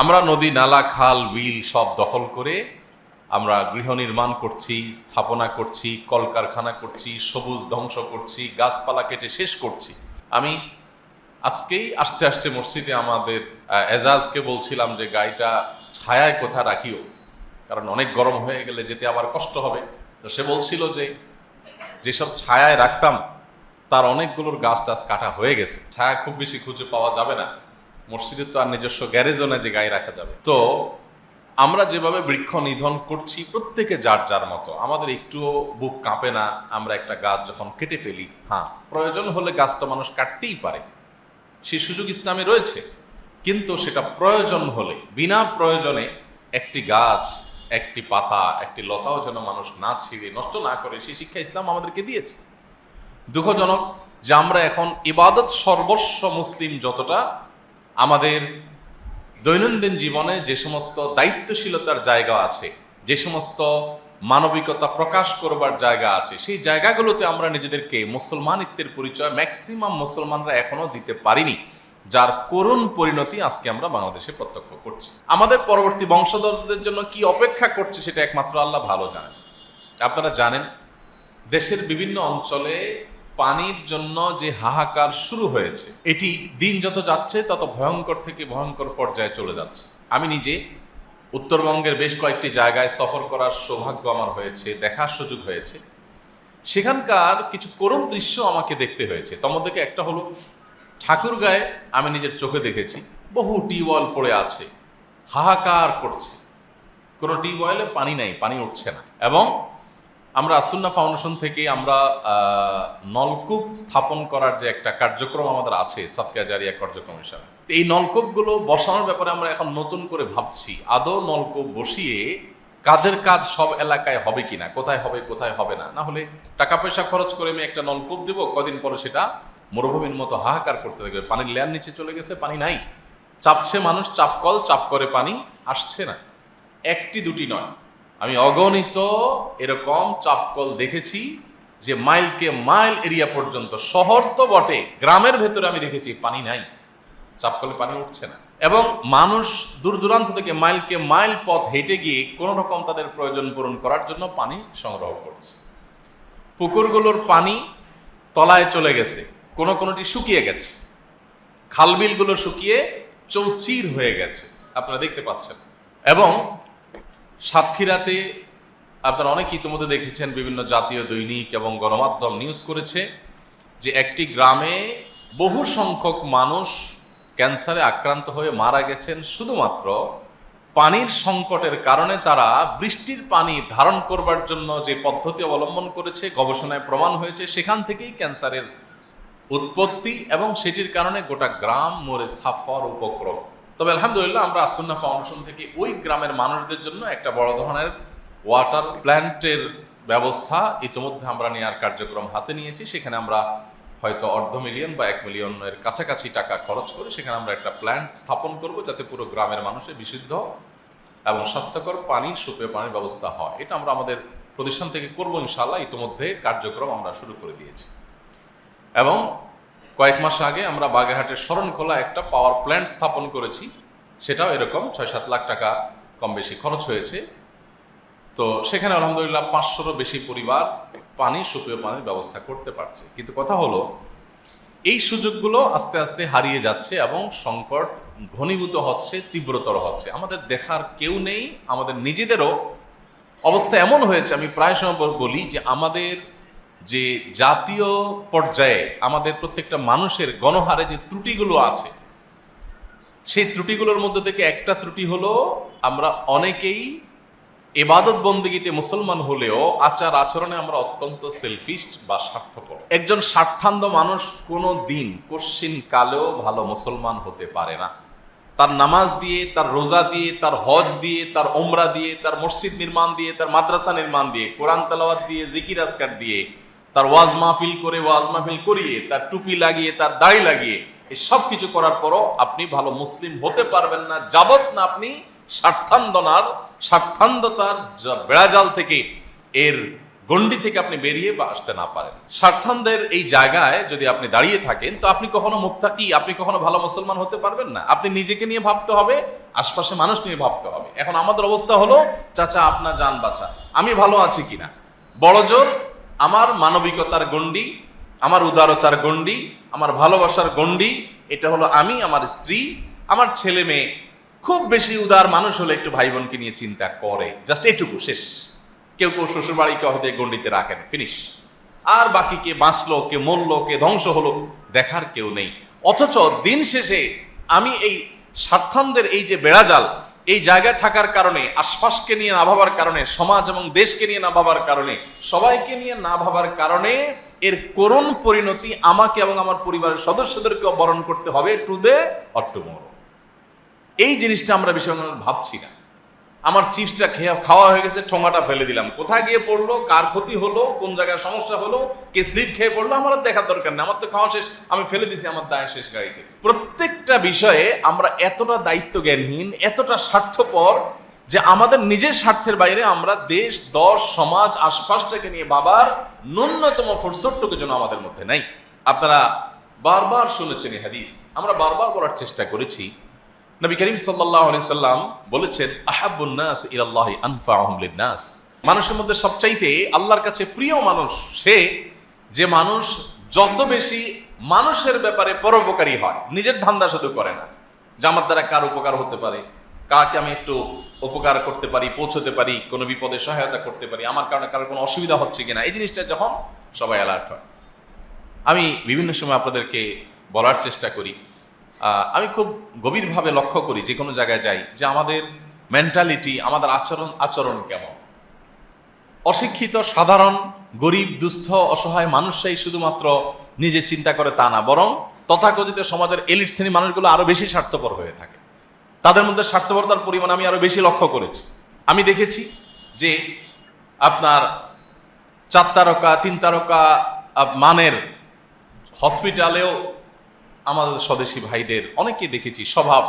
আমরা নদী, নালা, খাল, বিল সব দখল করে আমরা গৃহ নির্মাণ করছি, স্থাপনা করছি, কলকারখানা করছি, সবুজ ধ্বংস করছি, গাছপালা কেটে শেষ করছি। আমি আজকেই আসতে আসতে মসজিদে আমাদের এজাজকে বলছিলাম যে গাড়িটা ছায়ায় কোথা রাখিও, কারণ অনেক গরম হয়ে গেলে যেতে আবার কষ্ট হবে। তো সে বলছিল যে যেসব ছায়ায় রাখতাম, তার অনেকগুলোর গাছ টাছ কাটা হয়ে গেছে। ছায়া খুব বেশি খুঁজে পাওয়া যাবে না। মসজিদের তো আর নিজস্ব গ্যারেজও না যে গায়ে রাখা যাবে। তো আমরা যেভাবে বৃক্ষ নিধন করছি, প্রত্যেকে যার যার মতো। আমাদের একটুও বুক কাঁপে না, আমরা একটা গাছ যখন কেটে ফেলি হ্যাঁ প্রয়োজন হলে গাছটা মানুষ কাটতেই পারে। সেই সুযোগ ইসলামে রয়েছে। কিন্তু সেটা প্রয়োজন হলে, বিনা প্রয়োজনে একটি গাছ, একটি পাতা, একটি লতাও যেন মানুষ না ছিঁড়ে, নষ্ট না করে, সেই শিক্ষা ইসলাম আমাদেরকে দিয়েছে। দুঃখজনক যে আমরা এখন ইবাদত সর্বস্ব মুসলিম যতটা আমাদের দৈনন্দিন জীবনে যে সমস্ত দায়িত্বশীলতার জায়গা আছে, যে সমস্ত মানবিকতা প্রকাশ করবার জায়গা আছে, সেই জায়গাগুলোতে আমরা নিজেদেরকে মুসলমানিত্বের পরিচয় ম্যাক্সিমাম মুসলমানরা এখনও দিতে পারিনি, যার করুণ পরিণতি আজকে আমরা বাংলাদেশে প্রত্যক্ষ করছি। আমাদের পরবর্তী বংশধরদের জন্য কি অপেক্ষা করছে সেটা একমাত্র আল্লাহ ভালো জানেন। আপনারা জানেন, দেশের বিভিন্ন অঞ্চলে পানির জন্য যে হাহাকার শুরু হয়েছে, এটি দিন যত যাচ্ছে, তত ভয়ঙ্কর থেকে ভয়ঙ্কর পর্যায়ে চলে যাচ্ছে। আমি নিজে উত্তরবঙ্গের বেশ কয়েকটি জায়গায় সফর করার সৌভাগ্য আমার হয়েছে, দেখার সুযোগ হয়েছে। সেখানকার কিছু করুণ দৃশ্য আমাকে দেখতে হয়েছে। মধ্যে একটা হলো, ঠাকুরগাঁয়ে আমি নিজের চোখে দেখেছি, বহু টিউবওয়েল পড়ে আছে, হাহাকার করছে। কোনো টিউবওয়েলে পানি নাই, পানি উঠছে না। এবং আমরা আসুন্না ফাউন্ডেশন থেকে আমরা নলকূপ স্থাপন করার যে একটা কার্যক্রম আমাদের আছে সাতকা জারিয়া কার্যক্রম হিসাবে। এই নলকূপগুলো বসানোর ব্যাপারে আমরা এখন নতুন করে ভাবছি, আদৌ নলকূপ বসিয়ে কাজের কাজ সব এলাকায় হবে কিনা, কোথায় হবে কোথায় হবে না? না হলে টাকা পয়সা খরচ করে আমি একটা নলকূপ দেব, কদিন পরে সেটা মরুভূমির মতো হাহাকার করতে থাকবে। পানির লেয়ার নিচে চলে গেছে, পানি নাই। চাপছে মানুষ চাপকল চাপ করে পানি, আসছে না। একটি দুটি নয়। আমি অগণিত এরকম চাপকল দেখেছি যে মাইলকে মাইল এরিয়া পর্যন্ত শহর তো বটে, গ্রামের ভেতরে আমি দেখেছি, পানি নাই। চাপকলে পানি উঠছে না। এবং মানুষ দূর দূরান্ত থেকে মাইলকে মাইল পথ হেঁটে গিয়ে কোনো রকম তাদের প্রয়োজন পূরণ করার জন্য পানি সংগ্রহ করছে। পুকুরগুলোর পানি তলায় চলে গেছে, কোনো কোনোটি শুকিয়ে গেছে। খালবিলগুলো শুকিয়ে চৌচির হয়ে গেছে, আপনারা দেখতে পাচ্ছেন। এবং সাতক্ষীরাতে আপনারা অনেক ইতিমধ্যে দেখেছেন বিভিন্ন জাতীয় দৈনিক এবং গণমাধ্যম নিউজ করেছে যে একটি গ্রামে বহু সংখ্যক মানুষ ক্যান্সারে আক্রান্ত হয়ে মারা গেছেন। শুধুমাত্র পানির সংকটের কারণে তারা বৃষ্টির পানি ধারণ করবার জন্য যে পদ্ধতি অবলম্বন করেছে, গবেষণায় প্রমাণ হয়েছে, সেখান থেকেই ক্যান্সারের উৎপত্তি এবং সেটির কারণে গোটা গ্রাম মরে সাফ হওয়ার উপক্রম। তবে আলহামদুলিল্লাহ আমরা আসন্না ফাউন্ডেশন থেকে ওই গ্রামের মানুষদের জন্য একটা বড় ধরনের ওয়াটার প্ল্যান্টের ব্যবস্থা ইতিমধ্যে আমরা নেওয়ার কার্যক্রম হাতে নিয়েছি। সেখানে আমরা হয়তো অর্ধ মিলিয়ন বা এক মিলিয়নের কাছাকাছি টাকা খরচ করে সেখানে আমরা একটা প্ল্যান্ট স্থাপন করব যাতে পুরো গ্রামের মানুষের বিশুদ্ধ এবং স্বাস্থ্যকর পানি সুপেয় পানির ব্যবস্থা হয়। এটা আমরা আমাদের প্রতিষ্ঠান থেকে করব ইনশাল্লাহ ইতিমধ্যে কার্যক্রম আমরা শুরু করে দিয়েছি। এবং কয়েক মাস আগে আমরা বাগেরহাটের শরণখোলা একটা পাওয়ার প্ল্যান্ট স্থাপন করেছি। সেটাও এরকম ছয় সাত লাখ টাকা কম বেশি খরচ হয়েছে। তো সেখানে আলহামদুলিল্লাহ পাঁচশোরও বেশি পরিবার পানি, সুপেয় পানির ব্যবস্থা করতে পারছে। কিন্তু কথা হলো, এই সুযোগগুলো আস্তে আস্তে হারিয়ে যাচ্ছে এবং সংকট ঘনীভূত হচ্ছে, তীব্রতর হচ্ছে। আমাদের দেখার কেউ নেই, আমাদের নিজেদেরও অবস্থা এমন হয়েছে, আমি প্রায় সময় বলি যে আমাদের যে জাতীয় পর্যায়ে আমাদের প্রত্যেকটা মানুষের গণহারে যে ত্রুটিগুলো আছে, সেই ত্রুটিগুলোর মধ্যে থেকে একটা ত্রুটি হলো আমরা অনেকেই এবাদত বন্দিগিতে মুসলমান হলেও আচার আচরণে আমরা অত্যন্ত সেলফিস্ট বা স্বার্থপর। একজন স্বার্থান্ধ মানুষ কোনো দিন কশ্চিন কালেও ভালো মুসলমান হতে পারে না। তার নামাজ দিয়ে, তার রোজা দিয়ে, তার হজ দিয়ে, তার ওমরা দিয়ে, তার মসজিদ নির্মাণ দিয়ে, তার মাদ্রাসা নির্মাণ দিয়ে, কোরআন তালাওয়াত দিয়ে, জিকির আসকার দিয়ে তার ওয়াজ মাহফিল করে, ওয়াজ মাহফিল করিয়ে, তার টুপি লাগিয়ে, তার দাড়ি লাগিয়ে, এই সব কিছু করার পরও আপনি ভালো মুসলিম হতে পারবেন না যাবত না আপনি স্বার্থান্দনার, স্বার্থান্ধতার বেড়াজাল থেকে, এর গণ্ডি থেকে আপনি বেরিয়ে বা আসতে না পারেন। স্বার্থানদের এই জায়গায় যদি আপনি দাঁড়িয়ে থাকেন, তো আপনি কখনো মুক্তাকি, আপনি কখনো ভালো মুসলমান হতে পারবেন না। আপনি নিজেকে নিয়ে ভাবতে হবে, আশপাশে মানুষ নিয়ে ভাবতে হবে। এখন আমাদের অবস্থা হলো, চাচা আপনার যান বাঁচা আমি ভালো আছি কিনা? বড় জোর আমার মানবিকতার গণ্ডি, আমার উদারতার গণ্ডি, আমার ভালোবাসার গণ্ডি, এটা হলো আমি, আমার স্ত্রী, আমার ছেলে মেয়ে। খুব বেশি উদার মানুষ হলে একটু ভাই বোনকে নিয়ে চিন্তা করে। জাস্ট এটুকু, শেষ। কেউ কেউ শ্বশুর বাড়িকে এই গণ্ডিতে রাখেন, ফিনিশ। আর বাকি কে বাঁচলো, কে মরলো, কে ধ্বংস হলো, দেখার কেউ নেই। অথচ দিন শেষে আমি এই স্বার্থানদের এই যে বেড়াজাল এই জায়গায় থাকার কারণে, আশপাশকে নিয়ে না ভাবার কারণে, সমাজ এবং দেশকে নিয়ে না ভাবার কারণে, সবাইকে নিয়ে না ভাবার কারণে এর করুণ পরিণতি আমাকে এবং আমার পরিবারের সদস্যদেরকে বরণ করতে হবে টু দে অক্টোবর এই জিনিসটা আমরা বিষয় ভাবছি না। আমার চিপসটা খেয়ে খাওয়া হয়ে গেছে, ঠোঙাটা ফেলে দিলাম। কোথায় গিয়ে পড়ল, কার ক্ষতি হলো, কোন জায়গায় সমস্যা হলো, কে স্লিপ খেয়ে পড়ল, আমার আর দেখার দরকার নেই। আমার তো খাওয়া শেষ, আমি ফেলে দিছি আমার দায় শেষ গাড়িতে। প্রত্যেকটা বিষয়ে আমরা এতটা দায়িত্ব জ্ঞানহীন এতটা স্বার্থপর যে আমাদের নিজের স্বার্থের বাইরে আমরা দেশ দশ সমাজ, আশপাশটাকে নিয়ে বাবার ন্যূনতম ফুরসটটুকু যেন আমাদের মধ্যে নাই। আপনারা বারবার শুনেছেন হাদিস। আমরা বারবার বলার চেষ্টা করেছি নবী করিম আলাইহি সাল্লাম বলেছেন, আহাব্বুন নাস ইলাল্লাহি আনফাউহুম লিন-নাস। মানুষের মধ্যে সবচাইতে আল্লাহর কাছে প্রিয় মানুষ সে, যে মানুষ যত বেশি মানুষের ব্যাপারে পরোপকারী হয়, নিজের ধান্দা শুধু করে না, যে আমার দ্বারা কার উপকার হতে পারে, কাকে আমি একটু উপকার করতে পারি, পৌঁছতে পারি, কোনো বিপদে সহায়তা করতে পারি, আমার কারণে কারোর কোনো অসুবিধা হচ্ছে কিনা, এই জিনিসটা যখন সবাই অ্যালার্ট হয়। আমি বিভিন্ন সময় আপনাদেরকে বলার চেষ্টা করি আমি খুব গভীরভাবে লক্ষ্য করি যে কোনো জায়গায় যাই যে আমাদের মেন্টালিটি আমাদের আচরণ আচরণ কেমন। অশিক্ষিত, সাধারণ, গরিব, দুস্থ, অসহায় মানুষরাই শুধুমাত্র নিজে চিন্তা করে তা না, বরং তথাকথিত সমাজের এলিট শ্রেণি মানুষগুলো আরও বেশি স্বার্থপর হয়ে থাকে। তাদের মধ্যে স্বার্থপরতার পরিমাণ আমি আরও বেশি লক্ষ্য করেছি। আমি দেখেছি যে আপনার চার তারকা, তিন তারকা মানের হসপিটালেও আমাদের স্বদেশী ভাইদের অনেকেই দেখেছি, স্বভাব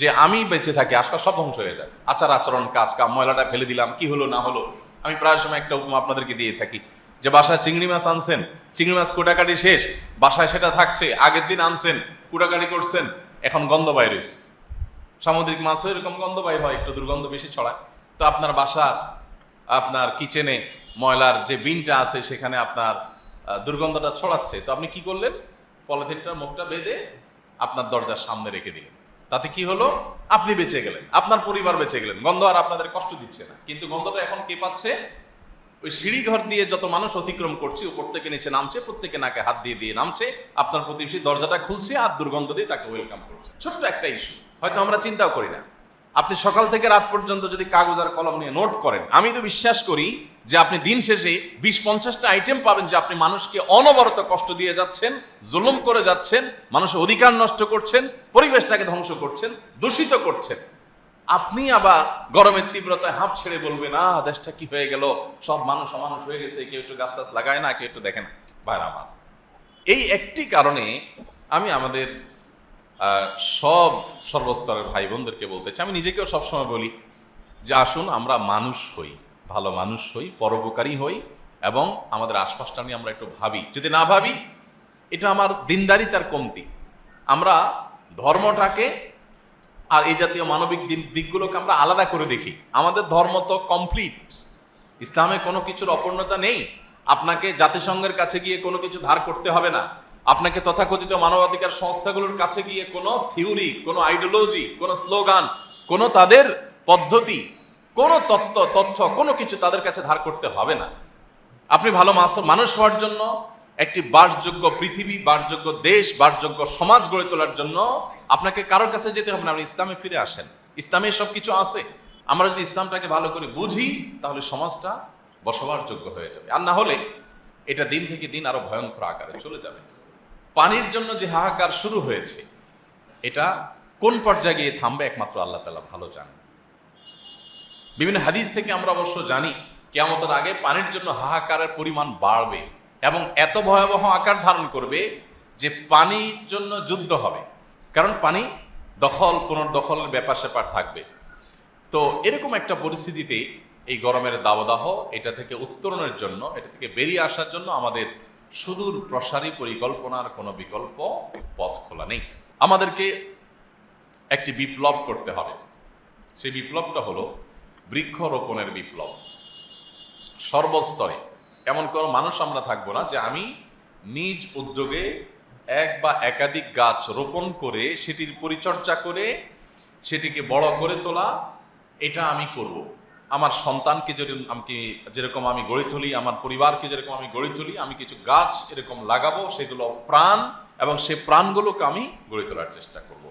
যে আমি বেঁচে থাকি, আশপাশ সব ধ্বংস হয়ে যায়। আচার, আচরণ, কাজ কাম, ময়লাটা ফেলে দিলাম, কি হলো, না হলো, আমি প্রায় সময় একটা উপমা আপনাদেরকে দিয়ে থাকি। যে বাসায় চিংড়ি মাছ আনছেন, চিংড়ি মাছ কোটাকাটি শেষ, বাসায় সেটা থাকছে, আগের দিন আনছেন, কুটাকাটি করছেন, এখন গন্ধ ভাইরাস। সামুদ্রিক মাছও এরকম গন্ধ বাইর হয়, একটু দুর্গন্ধ বেশি ছড়ায়। তো আপনার বাসা, আপনার কিচেনে ময়লার যে বিনটা আছে, সেখানে আপনার দুর্গন্ধটা ছড়াচ্ছে। তো আপনি কি করলেন? পলিথিনটার মুখটা বেঁধে আপনার দরজার সামনে রেখে দিলেন। তাতে কি হলো? আপনি বেঁচে গেলেন, আপনার পরিবার বেঁচে গেলেন। গন্ধ আর আপনাদের কষ্ট দিচ্ছে না। কিন্তু গন্ধটা এখন কে পাচ্ছে? ওই সিঁড়িঘর দিয়ে যত মানুষ অতিক্রম করছে, উপর থেকে নিচে নামছে, প্রত্যেকে নাকে হাত দিয়ে দিয়ে নামছে, আপনার প্রতিবেশী দরজাটা খুলছে আর দুর্গন্ধ দিয়ে তাকে ওয়েলকাম করছে। ছোট্ট একটা ইস্যু হয়তো আমরা চিন্তাও করি না। আপনি সকাল থেকে রাত পর্যন্ত যদি কাগজ আর কলম নিয়ে নোট করেন, আমি তো বিশ্বাস করি যে আপনি দিন শেষে বিশ পঞ্চাশটা আইটেম পাবেন যে আপনি মানুষকে অনবরত কষ্ট দিয়ে যাচ্ছেন, জুলুম করে যাচ্ছেন মানুষের অধিকার নষ্ট করছেন, পরিবেশটাকে ধ্বংস করছেন, দূষিত করছেন। আপনি আবার গরমের তীব্রতায় হাঁপ ছেড়ে বলবেন, আহ, দেশটা কি হয়ে গেল? সব মানুষ অমানুষ হয়ে গেছে, কেউ একটু গাছ টাছ লাগায় না, কেউ একটু দেখে না। ভাইরা আমার, এই একটি কারণে আমি আমাদের সব সর্বস্তরের ভাই বোনদেরকে বলতে চাই। আমি নিজেকেও সবসময় বলি যে আসুন, আমরা মানুষ হই, ভালো মানুষ হই, পরোপকারী হই এবং আমাদের আশপাশটা নিয়ে আমরা একটু ভাবি। যদি না ভাবি, এটা আমার দিনদারিতার কমতি। আমরা ধর্মটাকে আর এই জাতীয় মানবিক দিক- দিকগুলোকে আমরা আলাদা করে দেখি। আমাদের ধর্ম তো কমপ্লিট ইসলামে কোনো কিছুর অপূর্ণতা নেই। আপনাকে জাতিসংঘের কাছে গিয়ে কোনো কিছু ধার করতে হবে না। আপনাকে তথাকথিত মানবাধিকার সংস্থাগুলোর কাছে গিয়ে কোনো থিওরি, কোনো আইডিওলজি, কোনো স্লোগান, কোনো তাদের পদ্ধতি, কোনো তত্ত্ব, তথ্য, কোনো কিছু তাদের কাছে ধার করতে হবে না। আপনি ভালো মানুষ হওয়ার জন্য, একটি বাসযোগ্য পৃথিবী, বাসযোগ্য দেশ, বাসযোগ্য সমাজ গড়ে তোলার জন্য আপনাকে কারোর কাছে যেতে হবে না। আপনি ইসলামে ফিরে আসেন। ইসলামে সব কিছু আছে। আমরা যদি ইসলামটাকে ভালো করে বুঝি, তাহলে সমাজটা বসবাস যোগ্য হয়ে যাবে। আর না হলে এটা দিন থেকে দিন আরও ভয়ঙ্কর আকারে চলে যাবে। পানির জন্য যে হাহাকার শুরু হয়েছে, এটা কোন পর্যায়ে গিয়ে থামবে একমাত্র আল্লাহ তালা ভালো জানেন। বিভিন্ন হাদিস থেকে আমরা অবশ্য জানি, কেয়ামতের আগে পানির জন্য হাহাকারের পরিমাণ বাড়বে এবং এত ভয়াবহ আকার ধারণ করবে যে পানির জন্য যুদ্ধ হবে। কারণ পানি দখল, পুনর্দখলের ব্যাপার স্যাপার থাকবে। তো এরকম একটা পরিস্থিতিতে এই গরমের দাবদাহ, এটা থেকে উত্তরণের জন্য, এটা থেকে বেরিয়ে আসার জন্য আমাদের সুদূর প্রসারী পরিকল্পনার কোনো বিকল্প পথ খোলা নেই। আমাদেরকে একটি বিপ্লব করতে হবে। সেই বিপ্লবটা হলো বৃক্ষরোপণের বিপ্লব। সর্বস্তরে। এমন কোনো মানুষ আমরা থাকব না যে আমি নিজ উদ্যোগে এক বা একাধিক গাছ রোপণ করে, সেটির পরিচর্যা করে, সেটিকে বড় করে তোলা, এটা আমি করব। আমার সন্তানকে যদি আমি যেরকম আমি গড়ে তুলি, আমার পরিবারকে যেরকম আমি গড়ে তুলি, আমি কিছু গাছ এরকম লাগাবো, সেগুলো প্রাণ, এবং সে প্রাণগুলোকে আমি গড়ে তোলার চেষ্টা করব।